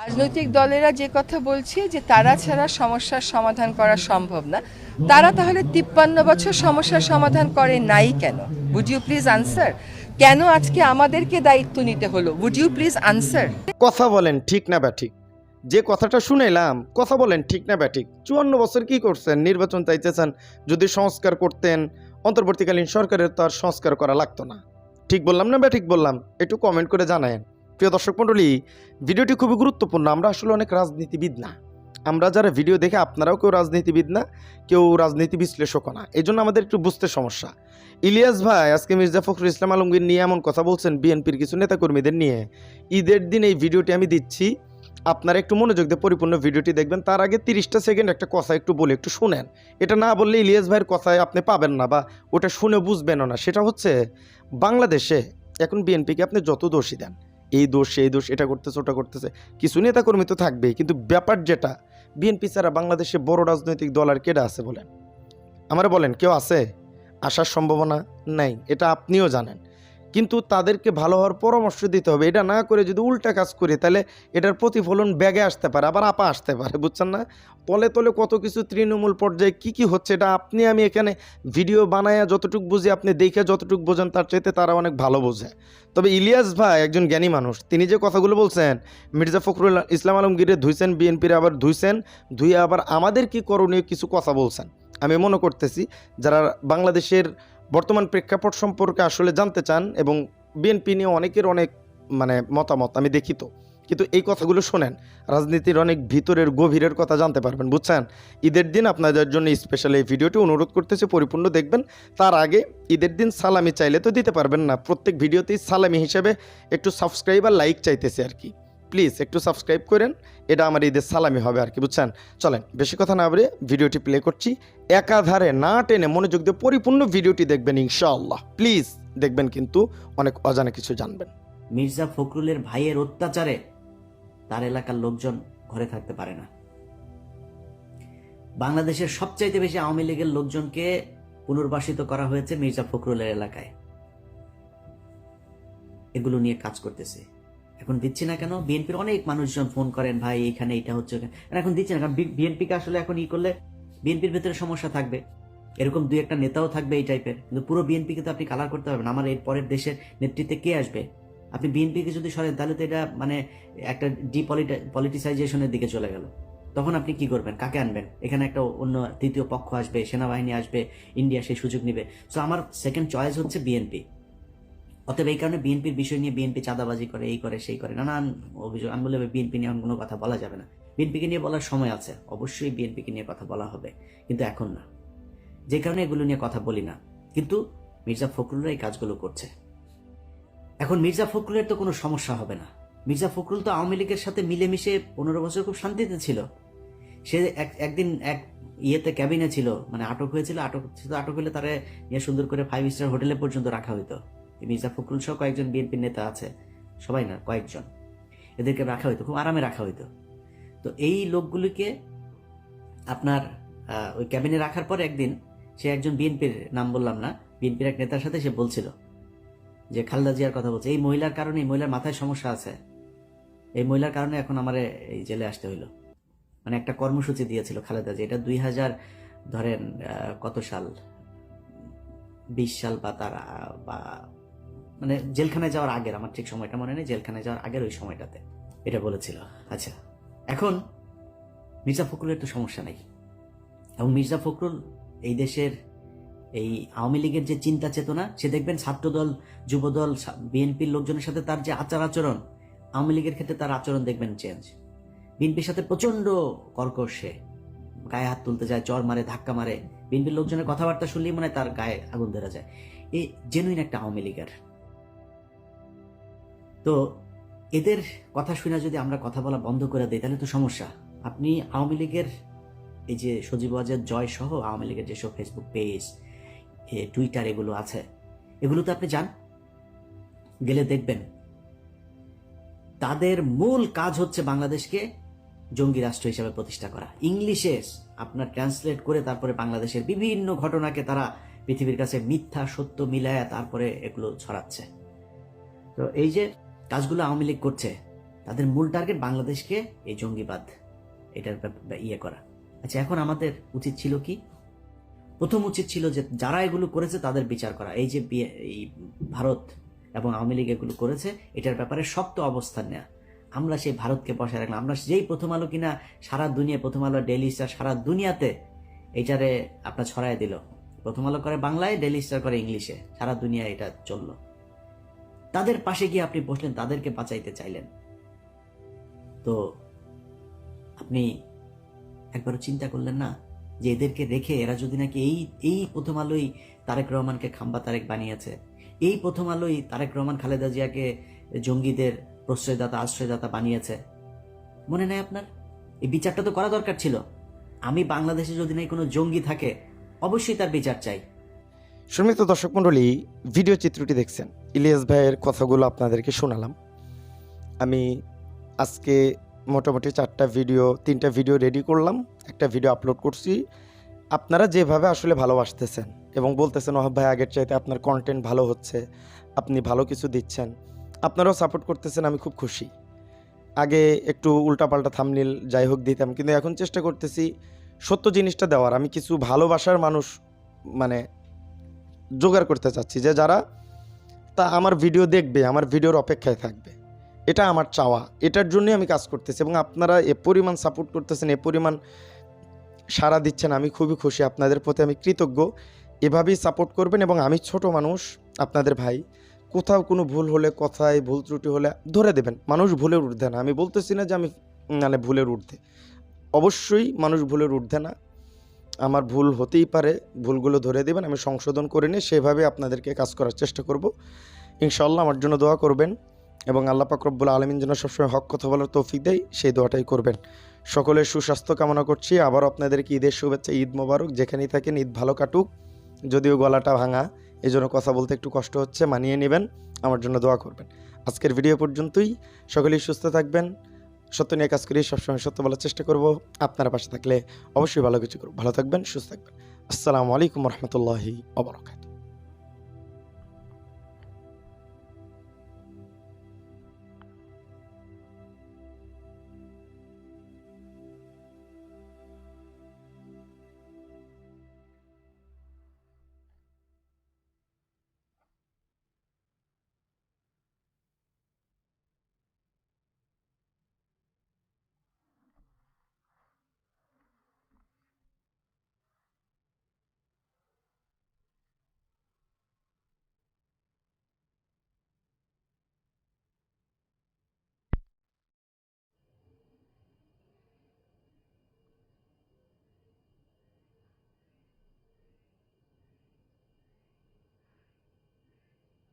রাজনৈতিক দলেরা যে কথা বলছে যে তারা ছাড়া সমস্যার সমাধান করা সম্ভব না, তারা তাহলে তিপ্পান্ন বছর সমস্যার সমাধান করে নাই কেন? উড ইউ প্লিজ আনসার কেন আজকে আমাদেরকে দায়িত্ব নিতে হলো? উড ইউ প্লিজ আনসার কথা বলেন ঠিক না ব্যাঠিক। যে কথাটা শুনেলাম, কথা বলেন ঠিক না ব্যাঠিক। চুয়ান্ন বছর কি করছেন? নির্বাচন চাইতেছেন, যদি সংস্কার করতেন, অন্তর্বর্তীকালীন সরকারের তো আর সংস্কার করা লাগতো না। ঠিক বললাম না ব্যাঠিক বললাম? একটু কমেন্ট করে জানায়েন। প্রিয় দর্শক মণ্ডলী, ভিডিওটি খুবই গুরুত্বপূর্ণ। আমরা আসলে অনেক রাজনীতিবিদ না। আমরা যারা ভিডিও দেখে আপনারাও কেউ রাজনীতিবিদ না, কেউ রাজনীতি বিশ্লেষকও না। এই জন্য আমাদের একটু বুঝতে সমস্যা। ইলিয়াস ভাই, আজকে মির্জা ফখরুল ইসলাম আলমগীর নিয়ে এমন কথা বলছেন বিএনপির কিছু নেতাকর্মীদের নিয়ে। ঈদের দিন এই ভিডিওটি আমি দিচ্ছি। আপনারা একটু মনোযোগ দিয়ে পরিপূর্ণ ভিডিওটি দেখবেন। তার আগে তিরিশটা সেকেন্ড একটা কথা একটু বলে, একটু শুনেন। এটা না বললে ইলিয়াস ভাইয়ের কথায় আপনি পাবেন না বা ওটা শুনে বুঝবেনও না। সেটা হচ্ছে, বাংলাদেশে এখন বিএনপিকে আপনি যত দোষী দেন এই দোষ, সেই দোষ, এটা করতেছে, ওটা করতেছে। কিছু নেতাকর্মী তো থাকবেই, কিন্তু ব্যাপার যেটা বিএনপি ছাড়া বাংলাদেশে বড় রাজনৈতিক দল আর কেডা আছে বলেন? আমার বলেন, কেউ আছে? আসার সম্ভাবনা নাই, এটা আপনিও জানেন। কিন্তু তাদেরকে ভালো হওয়ার পরামর্শ দিতে হবে। এটা না করে যদি উল্টা কাজ করি, তাহলে এটার প্রতিফলন ব্যাগে আসতে পারে, আবার আপা আসতে পারে, বুঝছেন না? তলে তলে কত কিছু তৃণমূল পর্যায়ে কি কি হচ্ছে, এটা আপনি আমি এখানে ভিডিও বানায়া যতটুকু বুঝি, আপনি দেখে যতটুকু বোঝেন, তার চাইতে তারা অনেক ভালো বোঝে। তবে ইলিয়াস ভাই একজন জ্ঞানী মানুষ, তিনি যে কথাগুলো বলছেন, মির্জা ফখরুল ইসলাম আলমগীরে ধুইছেন, বিএনপির আবার ধুইছেন ধুয়ে আবার আমাদের কি করণীয় কিছু কথা বলছেন। আমি মনে করতেছি, যারা বাংলাদেশের বর্তমান প্রেক্ষাপট সম্পর্কে আসলে জানতে চান এবং বিএনপি নিয়ে অনেকের অনেক মানে মতামত, আমি দেখি তো। কিন্তু এই কথাগুলো শোনেন, রাজনীতির অনেক ভিতরের গভীরের কথা জানতে পারবেন, বুঝছেন? ঈদের দিন আপনাদের জন্য স্পেশাল এই ভিডিওটি অনুরোধ করতেছে, পরিপূর্ণ দেখবেন। তার আগে ঈদের দিন সালামি চাইলে তো দিতে পারবেন না, প্রত্যেক ভিডিওতেই সালামি হিসেবে একটু সাবস্ক্রাইব আর লাইক চাইতেছে আর কি। প্লিজ একটু সাবস্ক্রাইব করেন, এটা আমার ঈদের সালামি হবে আর কি, বুঝছেন? চলেন, বেশি কথা না বলে ভিডিওটি প্লে করছি। একাধারে না টেনে মনোযোগ দিয়ে পরিপূর্ণ ভিডিওটি দেখবেন ইনশাআল্লাহ। প্লিজ দেখবেন কিন্তু অনেক অজানা কিছু জানবেন। মির্জা ফখরুলের ভাইয়ের অত্যাচারে তার এলাকার লোকজন ঘরে থাকতে পারে না। বাংলাদেশের সবচাইতে বেশি আওয়ামী লীগের লোকজনকে পুনর্বাসিত করা হয়েছে মির্জা ফখরুলের এলাকায়। এগুলো নিয়ে কাজ করতেছে। এখন দিচ্ছি না কেন? বিএনপির অনেক মানুষজন ফোন করেন, ভাই, এখানে এটা হচ্ছে। এখন দিচ্ছে না, কারণ বিএনপিকে আসলে এখন ই করলে বিএনপির ভেতরে সমস্যা থাকবে। এরকম দুই একটা নেতাও থাকবে এই টাইপের কিন্তু পুরো বিএনপিকে তো আপনি কালার করতে পারবেন আমার এর পরের দেশের নেতৃত্বে কে আসবে? আপনি বিএনপিকে যদি সরেন, তাহলে তো এটা মানে একটা ডিপলিটা পলিটিসাইজেশনের দিকে চলে গেল। তখন আপনি কি করবেন? কাকে আনবেন? এখানে একটা অন্য তৃতীয় পক্ষ আসবে, সেনাবাহিনী আসবে ইন্ডিয়া সেই সুযোগ নেবে। সো আমার সেকেন্ড চয়েস হচ্ছে বিএনপি অতএব এই কারণে বিএনপির বিষয় নিয়ে বিএনপি চাঁদাবাজি করে, এই করে, সেই করে, নানান অভিযোগ। আমি বলে বিএনপি নিয়ে কোনো কথা বলা যাবে না। বিএনপিকে নিয়ে বলার সময় আছে। অবশ্যই বিএনপিকে নিয়ে কথা বলা হবে। কিন্তু এখন না। যে কারণে এগুলো নিয়ে কথা বলি না। কিন্তু মির্জা ফখরুলরা এই কাজগুলো করছে। এখন মির্জা ফখরুলের তো কোনো সমস্যা হবে না। মির্জা ফখরুল তো আওয়ামী লীগের সাথে মিলেমিশে পনেরো বছর খুব শান্তিতে ছিল। সে এক- একদিন এক ইয়েতে ক্যাবিনে ছিল। মানে আটক হয়েছিল। আটক আটক হলে তারা সুন্দর করে ফাইভ স্টার হোটেলে পর্যন্ত রাখা হইতো। মির্জা ফখরুল সহ কয়েকজন বিএনপির নেতা আছে। সবাই না, কয়েকজন। এদেরকে রাখা হইতো, খুব আরামে রাখা হইতো। তো এই লোকগুলিকে আপনার ওই ক্যাবিনে রাখার পর একদিন সে একজন বিএনপির নাম বললাম না, বিএনপির এক নেতার সাথে সে বলছিল যে, খালেদা জিয়ার কথা বলছে। এই মহিলার কারণে, এই মহিলার মাথায় সমস্যা আছে। এই মহিলার কারণে এখন আমার এই জেলে আসতে হইল। মানে একটা কর্মসূচি দিয়েছিল খালেদা জিয়া। এটা দুই হাজার, ধরেন কত সাল? বিশ সাল বা তার, বা মানে জেলখানায় যাওয়ার আগের, আমার ঠিক সময়টা মনে নেই, জেলখানায় যাওয়ার আগের ওই সময়টাতে এটা বলেছিল। আচ্ছা এখন মির্জা ফখরুলের তো সমস্যা নেই। এবং মির্জা ফখরুল এই দেশের এই আওয়ামী লীগের যে চিন্তা চেতনা, সে দেখবেন ছাত্রদল, যুবদল বিএনপির লোকজনের সাথে তার যে আচার আচরণ, আওয়ামী লীগের ক্ষেত্রে তার আচরণ দেখবেন চেঞ্জ বিএনপির সাথে প্রচণ্ড কর্কশ গায়ে হাত তুলতে যায়, চর মারে, ধাক্কা মারে। বিএনপির লোকজনের কথাবার্তা শুনলেই মনে হয় তার গায়ে আগুন ধরা যায়। এই জেনুইন একটা আওয়ামী লীগের তো এদের কথা শুনে যদি আমরা কথা বলা বন্ধ করে দিই, তাহলে তো সমস্যা। আপনি আওয়ামী লীগের এই যে সজীব ওয়াজেদ জয় সহ আওয়ামী লীগের যেসব ফেসবুক পেজ টুইটার এগুলো আছে এগুলোতে আপনি যান, গেলে দেখবেন। তাদের মূল কাজ হচ্ছে বাংলাদেশকে জঙ্গি রাষ্ট্র হিসেবে প্রতিষ্ঠা করা। ইংলিশে আপনার ট্রান্সলেট করে তারপরে বাংলাদেশের বিভিন্ন ঘটনাকে তারা পৃথিবীর কাছে মিথ্যা, সত্য মিলায়া তারপরে এগুলো ছড়াচ্ছে। তো এই যে কাজগুলো আওয়ামী লীগ করছে, তাদের মূল টার্গেট বাংলাদেশকে এই জঙ্গিবাদ, এটার ইয়ে করা। আচ্ছা এখন আমাদের উচিত ছিল কি? প্রথম উচিত ছিল যে যারা এগুলো করেছে তাদের বিচার করা। এই যে এই ভারত এবং আওয়ামী লীগ এগুলো করেছে, এটার ব্যাপারে শক্ত অবস্থান নেওয়া আমরা সেই ভারতকে বসায় রাখলাম। আমরা যেই প্রথম আলো কিনা সারা দুনিয়া, প্রথম আলো ডেইলি স্টার সারা দুনিয়াতে এইটারে আপনার ছড়ায় দিল। প্রথম আলো করে বাংলায় ডেইলি স্টার করে ইংলিশে সারা দুনিয়া এটা চলল। তাদের পাশে গিয়ে আপনি বসলেন, তাদেরকে বাঁচাইতে চাইলেন। তো আপনি একবারও চিন্তা করলেন না যে এদেরকে রেখে এরা যদি নাকি এই এই প্রথম আলোই তারেক রহমানকে খাম্বা তারেক বানিয়েছে? এই প্রথম আলোই তারেক রহমান, খালেদা জিয়াকে জঙ্গিদের প্রশ্রয়দাতা, আশ্রয়দাতা বানিয়েছে? মনে নেই আপনার? এই বিচারটা তো করা দরকার ছিল। আমি বাংলাদেশে যদি নাই কোনো জঙ্গি থাকে, অবশ্যই তার বিচার চাই। সম্মিলিত দর্শক মণ্ডলী ভিডিও চিত্রটি দেখছেন। ইলিয়াস ভাইয়ের কথাগুলো আপনাদেরকে শোনালাম। আমি আজকে মোটামুটি চারটা ভিডিও তিনটা ভিডিও রেডি করলাম। একটা ভিডিও আপলোড করছি। আপনারা যেভাবে আসলে ভালোবাসতেছেন এবং বলতেছেন, ওহ ভাই, আগের চাইতে আপনার কন্টেন্ট ভালো হচ্ছে, আপনি ভালো কিছু দিচ্ছেন। আপনারাও সাপোর্ট করতেছেন, আমি খুব খুশি। আগে একটু উল্টাপাল্টা থামনিল যাই হোক দিতাম, কিন্তু এখন চেষ্টা করতেছি সত্য জিনিসটা দেওয়ার। আমি কিছু ভালোবাসার মানুষ মানে জোগাড় করতে চাচ্ছি যে যারা, তা আমার ভিডিও দেখবে, আমার ভিডিওর অপেক্ষায় থাকবে। এটা আমার চাওয়া। এটার জন্যই আমি কাজ করতেছি এবং আপনারা এ পরিমাণ সাপোর্ট করতেছেন, এ পরিমাণ সাড়া দিচ্ছেন, আমি খুবই খুশি। আপনাদের প্রতি আমি কৃতজ্ঞ। এভাবেই সাপোর্ট করবেন এবং আমি ছোট মানুষ, আপনাদের ভাই, কোথাও কোনো ভুল হলে, কথায় ভুল ত্রুটি হলে ধরে দেবেন। মানুষ ভুলের ঊর্ধ্বে না। আমি বলতেছি না যে আমি মানে ভুলের ঊর্ধ্বে। অবশ্যই মানুষ ভুলের ঊর্ধ্বে না। আমার ভুল হতেই পারে, ভুলগুলো ধরে দেবেন, আমি সংশোধন করে নিয়ে সেভাবে আপনাদেরকে কাজ করার চেষ্টা করব। ইনশাল্লাহ আমার জন্য দোয়া করবেন এবং আল্লাহ পাক রব্বুল আলমিন যেন সবসময় হক কথা বলার তৌফিক দেয়, সেই দোয়াটাই করবেন। সকলের সুস্বাস্থ্য কামনা করছি, আবার আপনাদেরকে ঈদের শুভেচ্ছা, ঈদ মোবারক, যেখানেই থাকেন, ঈদ ভালো কাটুক, যদিও গলাটা ভাঙা এই জন্য কথা বলতে একটু কষ্ট হচ্ছে, মানিয়ে নেবেন, আমার জন্য দোয়া করবেন। আজকের ভিডিও পর্যন্তই, সকলেই সুস্থ থাকবেন সত্য নিয়ে কাজ করি, সবসময় সত্য বলার চেষ্টা করব। আপনারা পাশে থাকলে অবশ্যই ভালো কিছু করব। ভালো থাকবেন, সুস্থ থাকবেন। আসসালামু আলাইকুম রহমতুল্লাহি অবরকাত